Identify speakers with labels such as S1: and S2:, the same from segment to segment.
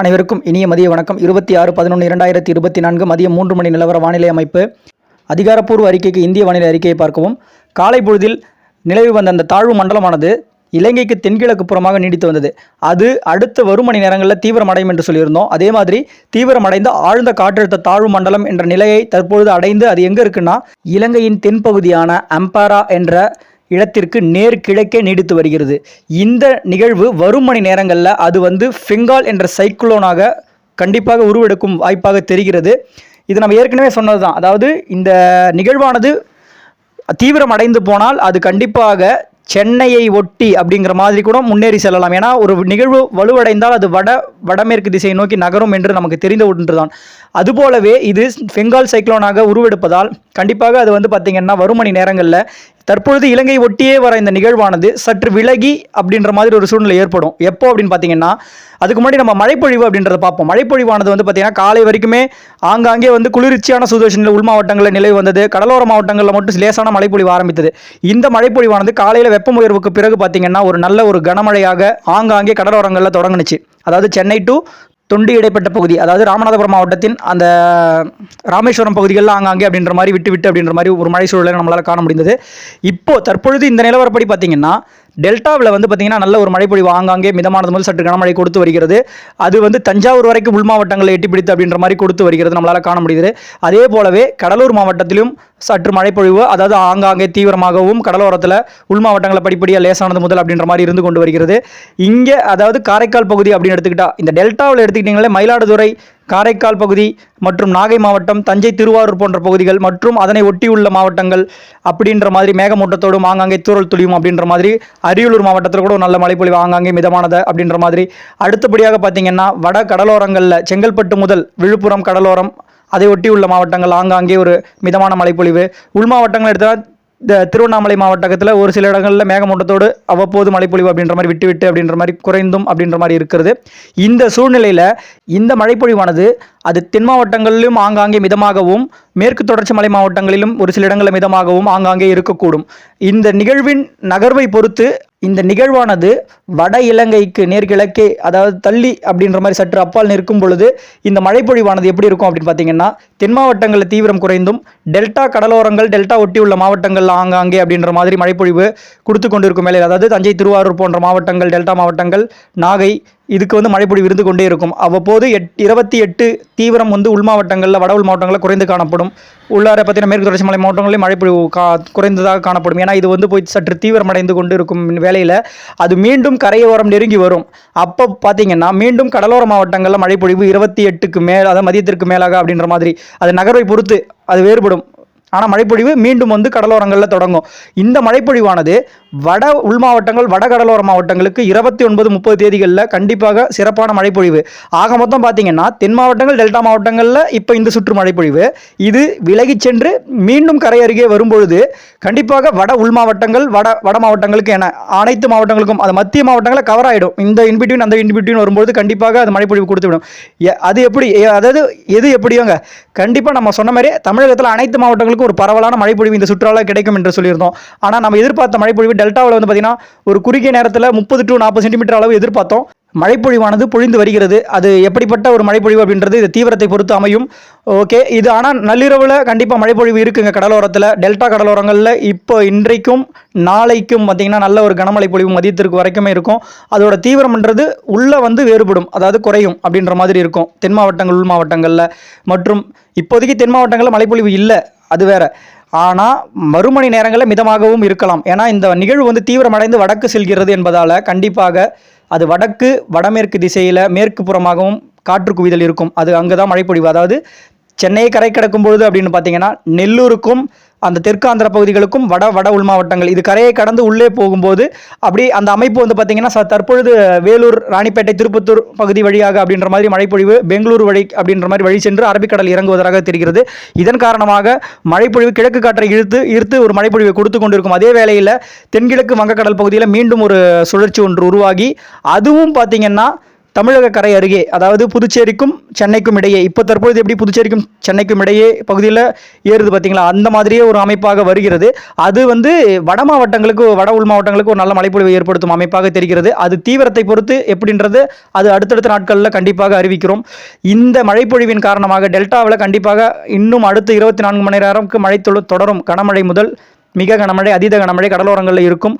S1: அனைவருக்கும் இனிய மதிய வணக்கம். இருபத்தி ஆறு பதினொன்று இரண்டாயிரத்தி இருபத்தி நான்கு மதியம் மூன்று மணி நிலவர வானிலை அமைப்பு. அதிகாரப்பூர்வ அறிக்கைக்கு இந்திய வானிலை அறிக்கையை பார்க்கவும். காலை பொழுதில் நிலவி வந்த அந்த தாழ்வு மண்டலமானது இலங்கைக்கு தென்கிழக்கு புறமாக நீடித்து வந்தது. அது அடுத்த வரும் மணி நேரங்களில் தீவிரமடையும் என்று சொல்லியிருந்தோம். அதே மாதிரி தீவிரமடைந்த ஆழ்ந்த காற்றழுத்த தாழ்வு மண்டலம் என்ற நிலையை தற்பொழுது அடைந்து அது எங்கே இருக்குன்னா இலங்கையின் தென்பகுதியான அம்பாரா என்ற இடத்திற்கு நேர் கிழக்கே நீடித்து வருகிறது. இந்த நிகழ்வு வரும் மணி நேரங்களில் அது வந்து ஃபெங்கால் என்ற சைக்ளோனாக கண்டிப்பாக உருவெடுக்கும் வாய்ப்பாக தெரிகிறது. இது நம்ம ஏற்கனவே சொன்னது தான் அதாவது இந்த நிகழ்வானது தீவிரம் அடைந்து போனால் அது கண்டிப்பாக சென்னையை ஒட்டி அப்படிங்கிற மாதிரி கூட முன்னேறி செல்லலாம். ஏன்னா ஒரு நிகழ்வு வலுவடைந்தால் அது வட வடமேற்கு திசையை நோக்கி நகரும் என்று நமக்கு தெரிந்த ஒன்றுதான். அதுபோலவே இது பெங்கால் சைக்ளோனாக உருவெடுப்பதால் கண்டிப்பாக அது வந்து பார்த்திங்கன்னா வரும் மணி நேரங்களில் தற்பொழுது இலங்கை ஒட்டியே வர இந்த நிகழ்வானது சற்று விலகி அப்படின்ற மாதிரி ஒரு சூழ்நிலை ஏற்படும். எப்போ அப்படின்னு பார்த்தீங்கன்னா அதுக்கு முன்னாடி நம்ம மழைப்பொழிவு அப்படின்றத பார்ப்போம். மழைப்பொழிவானது வந்து பார்த்தீங்கன்னா காலை வரைக்குமே ஆங்காங்கே வந்து குளிர்ச்சியான சுதோஷனில் உள் மாவட்டங்களில் நிலை வந்தது. கடலோர மாவட்டங்களில் மட்டும் லேசான மழைப்பொழிவு ஆரம்பித்தது. இந்த மழைப்பொழிவானது காலையில் வெப்ப உயர்வுக்கு பிறகு பார்த்தீங்கன்னா ஒரு நல்ல ஒரு கனமழையாக ஆங்காங்கே கடலோரங்களில் தொடங்குனுச்சு. அதாவது சென்னை டு தொண்டு இடைப்பட்ட பகுதி அதாவது ராமநாதபுரம் மாவட்டத்தின் அந்த ராமேஸ்வரம் பகுதிகளில் ஆங்காங்கே அப்படின்ற மாதிரி விட்டு விட்டு அப்படின்ற மாதிரி ஒரு மழை சூழலை நம்மளால் காண முடிந்தது. இப்போது தற்பொழுது இந்த நிலவரப்படி பார்த்தீங்கன்னா டெல்டாவில் வந்து பார்த்தீங்கன்னா நல்ல ஒரு மழைப்பொழிவு ஆங்காங்கே மிதமானது முதல் சற்று கனமழை கொடுத்து வருகிறது. அது வந்து தஞ்சாவூர் வரைக்கும் உள் மாவட்டங்களை எட்டி பிடித்து அப்படின்ற மாதிரி கொடுத்து வருகிறது. நம்மளால் காண முடியுது. அதே போலவே கடலூர் மாவட்டத்திலும் சற்று மழைப்பொழிவு அதாவது ஆங்காங்கே தீவிரமாகவும் கடலோரத்தில் உள் மாவட்டங்களை படிப்படியாக லேசானது முதல் அப்படின்ற மாதிரி இருந்து கொண்டு வருகிறது. இங்கே அதாவது காரைக்கால் பகுதி அப்படின்னு எடுத்துக்கிட்டால் இந்த டெல்டாவில் எடுத்துக்கிட்டிங்களே மயிலாடுதுறை காரைக்கால் பகுதி மற்றும் நாகை மாவட்டம் தஞ்சை திருவாரூர் போன்ற பகுதிகள் மற்றும் அதனை ஒட்டியுள்ள மாவட்டங்கள் அப்படின்ற மாதிரி மேகமூட்டத்தோடும் ஆங்காங்கே தூரல் துளியும் அப்படின்ற மாதிரி அரியலூர் மாவட்டத்தில் கூட நல்ல மழைப்பொழிவு ஆங்காங்கே மிதமானது அப்படின்ற மாதிரி. அடுத்தபடியாக பார்த்தீங்கன்னா வட கடலோரங்களில் செங்கல்பட்டு முதல் விழுப்புரம் கடலோரம் அதை ஒட்டியுள்ள மாவட்டங்கள் ஆங்காங்கே ஒரு மிதமான மழைப்பொழிவு உள் மாவட்டங்கள் எடுத்தால் இந்த திருவண்ணாமலை மாவட்டத்தில் ஒரு சில இடங்களில் மேகமூட்டத்தோடு அவ்வப்போது மழைப்பொழிவு அப்படின்ற மாதிரி விட்டு விட்டு அப்படின்ற மாதிரி குறைந்தும் அப்படின்ற மாதிரி இருக்கிறது. இந்த சூழ்நிலையில் இந்த மழைப்பொழிவானது அது தென் மாவட்டங்களிலும் ஆங்காங்கே மிதமாகவும் மேற்கு தொடர்ச்சி மலை மாவட்டங்களிலும் ஒரு சில இடங்களில் மிதமாகவும் ஆங்காங்கே இருக்கக்கூடும். இந்த நிகழ்வின் நகர்வை பொறுத்து இந்த நிகழ்வானது வட இலங்கைக்கு நேர்கிழக்கே அதாவது தள்ளி அப்படின்ற மாதிரி சற்று அப்பால் நிற்கும் பொழுது இந்த மழைப்பொழிவானது எப்படி இருக்கும் அப்படின்னு பார்த்தீங்கன்னா தென் மாவட்டங்களில் தீவிரம் குறைந்தும் டெல்டா கடலோரங்கள் டெல்டா ஒட்டியுள்ள மாவட்டங்கள் ஆங்காங்கே அப்படின்ற மாதிரி மழைப்பொழிவு கொடுத்து கொண்டிருக்கும் மேலே அதாவது தஞ்சை திருவாரூர் போன்ற மாவட்டங்கள் டெல்டா மாவட்டங்கள் நாகை இதுக்கு வந்து மழைப்பொழிவு இருந்து கொண்டே இருக்கும். அவ்வப்போது எட் இருபத்தி எட்டு தீவிரம் வந்து உள் மாவட்டங்களில் வட உள் மாவட்டங்களில் குறைந்து காணப்படும். உள்ளார பார்த்தீங்கன்னா மேற்கு தொடர்ச்சி மலை மாவட்டங்களில் மழைப்பொழிவு கா குறைந்ததாக காணப்படும். ஏன்னா இது வந்து போய் சற்று தீவிரமடைந்து கொண்டு இருக்கும் வேலையில் அது மீண்டும் கரையோரம் நெருங்கி வரும். அப்போ பார்த்தீங்கன்னா மீண்டும் கடலோர மாவட்டங்களில் மழைப்பொழிவு இருபத்தி எட்டுக்கு மேல் அதாவது மதியத்திற்கு மேலாக அப்படின்ற மாதிரி அது நகர்வை பொறுத்து அது வேறுபடும். ஆனால் மழைப்பொழிவு மீண்டும் வந்து கடலோரங்களில் தொடங்கும். இந்த மழைப்பொழிவானது வட உள் மாவட்டங்கள் வட கடலோர மாவட்டங்களுக்கு இருபத்தி ஒன்பது முப்பது தேதிகளில் கண்டிப்பாக சிறப்பான மழைப்பொழிவு. ஆக மொத்தம் பார்த்தீங்கன்னா தென் மாவட்டங்கள் டெல்டா மாவட்டங்களில் இப்போ இந்த சுற்று மழைப்பொழிவு. இது விலகிச் சென்று மீண்டும் கரை அருகே வரும்பொழுது கண்டிப்பாக வட உள் மாவட்டங்கள் வட வட மாவட்டங்களுக்கு என அனைத்து மாவட்டங்களுக்கும் அது மத்திய மாவட்டங்களில் கவர் ஆகிடும் இந்த இன்பிட்யூன் அந்த இன்பிட்யூன் வரும்போது கண்டிப்பாக அது மழைப்பொழிவு கொடுத்துவிடும். அது எப்படி அதாவது எது எப்படியோங்க? கண்டிப்பாக நம்ம சொன்ன மாதிரி தமிழகத்தில் அனைத்து மாவட்டங்களுக்கும் ஒரு பரவலான மழைப்பொழிவு இந்த சுற்றுலா கிடைக்கும் என்று சொல்லியிருந்தோம். ஆனால் நம்ம எதிர்பார்த்த மழைப்பொழிவு டெல்டாவில் வந்து பார்த்தீங்கன்னா ஒரு குறுகிய நேரத்தில் முப்பது டு நாற்பது சென்டிமீட்டர் அளவு எதிர்பார்த்தோம். மழைப்பொழிவானது பொழிந்து வருகிறது. அது எப்படிப்பட்ட ஒரு மழைப்பொழிவு அப்படின்றது இது தீவிரத்தை பொறுத்து அமையும். ஓகே இது ஆனால் நள்ளிரவில் கண்டிப்பாக மழைப்பொழிவு இருக்குங்க. கடலோரத்தில் டெல்டா கடலோரங்களில் இப்போ இன்றைக்கும் நாளைக்கும் பார்த்திங்கன்னா நல்ல ஒரு கனமழை பொழிவு மதியத்திற்கு வரைக்குமே இருக்கும். அதோட தீவிரம்ன்றது உள்ளே வந்து வேறுபடும். அதாவது குறையும் அப்படின்ற மாதிரி இருக்கும். தென் மாவட்டங்கள் உள் மாவட்டங்களில். மற்றும் இப்போதைக்கு தென் மாவட்டங்களில் மழைப்பொழிவு இல்லை. அது வேறு. ஆனால் மறுமணி நேரங்களில் மிதமாகவும் இருக்கலாம். ஏன்னா இந்த நிகழ்வு வந்து தீவிரமடைந்து வடக்கு செல்கிறது என்பதால் கண்டிப்பாக அது வடக்கு வடமேற்கு திசையில் மேற்கு புறமாகவும் காற்று குவிதல் இருக்கும். அது அங்கே தான் மழைப்பொழிவு. அதாவது சென்னையை கரை கிடக்கும் பொழுது அப்படின்னு பார்த்தீங்கன்னா நெல்லூருக்கும் அந்த தெற்கு ஆந்திர பகுதிகளுக்கும் வட வட உள் மாவட்டங்கள். இது கரையை கடந்து உள்ளே போகும்போது அப்படி அந்த அமைப்பு வந்து பார்த்தீங்கன்னா தற்பொழுது வேலூர் ராணிப்பேட்டை திருப்பத்தூர் பகுதி வழியாக அப்படின்ற மாதிரி மழைப்பொழிவு பெங்களூரு வழி அப்படின்ற மாதிரி வழி சென்று அரபிக்கடல் இறங்குவதாக தெரிகிறது. இதன் காரணமாக மழைப்பொழிவு கிழக்கு காற்றை இழுத்து ஈர்த்து ஒரு மழைப்பொழிவை கொடுத்து கொண்டிருக்கும். அதே வேளையில் தென்கிழக்கு வங்கக்கடல் பகுதியில் மீண்டும் ஒரு சுழற்சி ஒன்று உருவாகி அதுவும் பார்த்தீங்கன்னா தமிழக கரை அருகே அதாவது புதுச்சேரிக்கும் சென்னைக்கும் இடையே இப்போ தற்பொழுது எப்படி புதுச்சேரிக்கும் சென்னைக்கும் இடையே பகுதியில் ஏறுது பார்த்தீங்களா அந்த மாதிரியே ஒரு அமைப்பாக வருகிறது. அது வந்து வட மாவட்டங்களுக்கு வட உள் மாவட்டங்களுக்கு ஒரு நல்ல மழைப்பொழிவை ஏற்படுத்தும் அமைப்பாக தெரிகிறது. அது தீவிரத்தை பொறுத்து எப்படின்றது அது அடுத்தடுத்த நாட்களில் கண்டிப்பாக அறிவிக்கிறோம். இந்த மழைப்பொழிவின் காரணமாக டெல்டாவில் கண்டிப்பாக இன்னும் அடுத்த இருபத்தி நான்கு மணி நேரம்க்கு மழை தொடரும் கனமழை முதல் மிக கனமழை அதீத கனமழை கடலோரங்களில் இருக்கும்.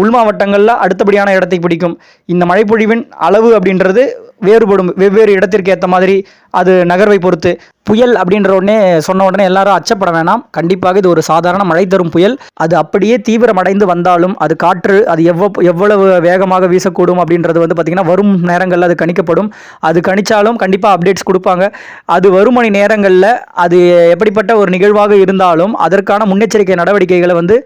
S1: உள் மாவட்டங்களில் அடுத்தபடியான இடத்தை பிடிக்கும். இந்த மழைப்பொழிவின் அளவு அப்படின்றது வேறுபடும் வெவ்வேறு இடத்திற்கு ஏற்ற மாதிரி அது நகர்வை பொறுத்து. புயல் அப்படின்ற உடனே சொன்ன உடனே எல்லாரும் அச்சப்பட வேணாம். கண்டிப்பாக இது ஒரு சாதாரண மழை தரும் புயல். அது அப்படியே தீவிரமடைந்து வந்தாலும் அது காற்று அது எவ்வளோ எவ்வளவு வேகமாக வீசக்கூடும் அப்படின்றது வந்து பார்த்திங்கன்னா வரும் நேரங்களில் அது கணிக்கப்படும். அது கணிச்சாலும் கண்டிப்பாக அப்டேட்ஸ் கொடுப்பாங்க. அது வரும் மணி நேரங்களில் அது எப்படிப்பட்ட ஒரு நிகழ்வாக இருந்தாலும் அதற்கான முன்னெச்சரிக்கை நடவடிக்கைகளை வந்து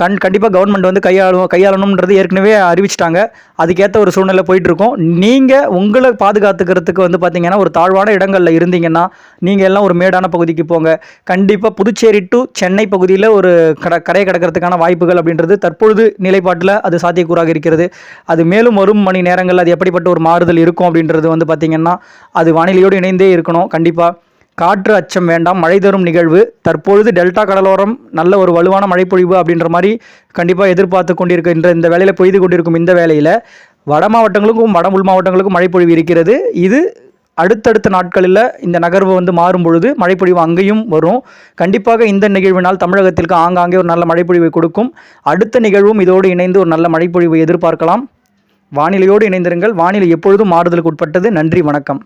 S1: கண் கண்டிப்பாக கவர்மெண்ட் வந்து கையாளும் கையாளணுன்றது ஏற்கனவே அறிவிச்சிட்டாங்க. அதுக்கேற்ற ஒரு சூழ்நிலை போயிட்டுருக்கோம். நீங்கள் உங்களை பாதுகாத்துக்கிறதுக்கு வந்து பார்த்தீங்கன்னா ஒரு தாழ்வான இடங்களில் இருந்தீங்கன்னா நீங்கள் எல்லாம் ஒரு மேடான பகுதிக்கு போங்க. கண்டிப்பாக புதுச்சேரி டு சென்னை பகுதியில் ஒரு கட கரையை கிடக்கிறதுக்கான வாய்ப்புகள் அப்படின்றது தற்பொழுது நிலைப்பாட்டில் அது சாத்தியக்கூறாக இருக்கிறது. அது மேலும் வரும் மணி நேரங்களில் அது எப்படிப்பட்ட ஒரு மாறுதல் இருக்கும் அப்படின்றது வந்து பார்த்திங்கன்னா அது வானிலையோடு இணைந்தே இருக்கணும். கண்டிப்பாக காற்று அச்சம் வேண்டாம் மழை தரும் நிகழ்வு. தற்பொழுது டெல்டா கடலோரம் நல்ல ஒரு வலுவான மழைப்பொழிவு அப்படின்ற மாதிரி கண்டிப்பாக எதிர்பார்த்து கொண்டிருக்கின்ற இந்த வேலையில் பொய்து கொண்டிருக்கும் இந்த வேலையில் வட மாவட்டங்களுக்கும் வட உள் மாவட்டங்களுக்கும் மழைப்பொழிவு இருக்கிறது. இது அடுத்தடுத்த நாட்களில் இந்த நகர்வு வந்து மாறும் பொழுது மழைப்பொழிவு அங்கேயும் வரும். கண்டிப்பாக இந்த நிகழ்வினால் தமிழகத்திற்கு ஆங்காங்கே ஒரு நல்ல மழைப்பொழிவை கொடுக்கும். அடுத்த நிகழ்வும் இதோடு இணைந்து ஒரு நல்ல மழைப்பொழிவை எதிர்பார்க்கலாம். வானிலையோடு இணைந்திருங்கள். வானிலை எப்பொழுதும் மாறுதலுக்கு உட்பட்டது. நன்றி வணக்கம்.